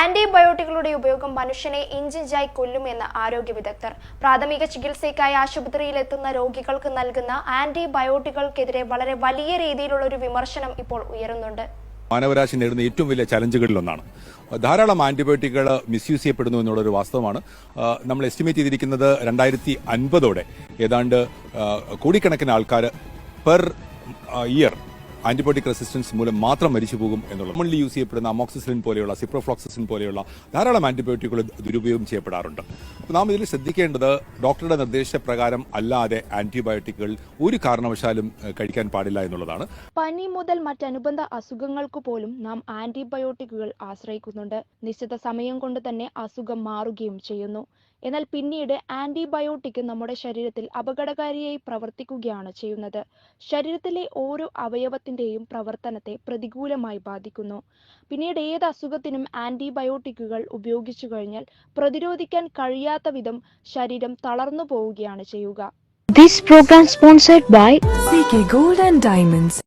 ആന്റിബയോട്ടിക്കുകളുടെ ഉപയോഗം മനുഷ്യനെ ഇഞ്ചിഞ്ചായി കൊല്ലുമെന്ന് ആരോഗ്യ വിദഗ്ധർ. പ്രാഥമിക ചികിത്സയ്ക്കായി ആശുപത്രിയിൽ എത്തുന്ന രോഗികൾക്ക് നൽകുന്ന ആന്റിബയോട്ടിക്കുകൾക്കെതിരെ വളരെ വലിയ രീതിയിലുള്ള ഒരു വിമർശനം ഇപ്പോൾ ഉയരുന്നുണ്ട്. മാനവരാശി നേരിടുന്ന ഏറ്റവും വലിയ ചലഞ്ചുകളിൽ ഒന്നാണ്. ധാരാളം ആന്റിബയോട്ടിക്കുകൾ മിസ്യൂസ് ചെയ്യപ്പെടുന്നു എന്നുള്ളൊരു വാസ്തവമാണ്. ആ, നമ്മൾ എസ്റ്റിമേറ്റ് ചെയ്തിരിക്കുന്നത് രണ്ടായിരത്തി അൻപതോടെ. ഏതാണ്ട് കോടിക്കണക്കിന് ആൾക്കാർ പെർ ഇയർ ആന്റിബയോട്ടിക് റെസിസ്റ്റൻസ് മൂലം മാത്രം മരിച്ചു പോകും എന്നുള്ളത്. നമ്മളിൽ യൂസ് ചെയ്യപ്പെടുന്ന അമോക്സിസിലിൻ പോലെയുള്ള സിപ്രോഫ്ലോക്സിസിൻ പോലെയുള്ള ധാരാളം ആന്റിബയോട്ടിക്കുകൾ ദുരുപയോഗം ചെയ്യപ്പെടാറുണ്ട്. അപ്പോൾ നാം ഇതിൽ ശ്രദ്ധിക്കേണ്ടത് ഡോക്ടറുടെ നിർദ്ദേശപ്രകാരം അല്ലാതെ ആന്റിബയോട്ടിക്കുകൾ ഒരു കാരണവശാലും കഴിക്കാൻ പാടില്ല എന്നുള്ളതാണ്. പനി മുതൽ മറ്റനുബന്ധ അസുഖങ്ങൾക്ക് പോലും നാം ആന്റിബയോട്ടിക്കുകൾ ആശ്രയിക്കുന്നുണ്ട്. നിശ്ചിത സമയം കൊണ്ട് തന്നെ അസുഖം മാറുകയും ചെയ്യുന്നു. എന്നാൽ പിന്നീട് ആന്റിബയോട്ടിക് നമ്മുടെ ശരീരത്തിൽ അപകടകാരിയായി പ്രവർത്തിക്കുകയാണ് ചെയ്യുന്നത്. ശരീരത്തിലെ ഓരോ അവയവത്തിന്റെയും പ്രവർത്തനത്തെ പ്രതികൂലമായി ബാധിക്കുന്നു. പിന്നീട് ഏത് അസുഖത്തിനും ആന്റിബയോട്ടിക്കുകൾ ഉപയോഗിച്ചു കഴിഞ്ഞാൽ പ്രതിരോധിക്കാൻ കഴിയാത്ത വിധം ശരീരം തളർന്നു പോവുകയാണ് ചെയ്യുക. This program sponsored by gold and diamonds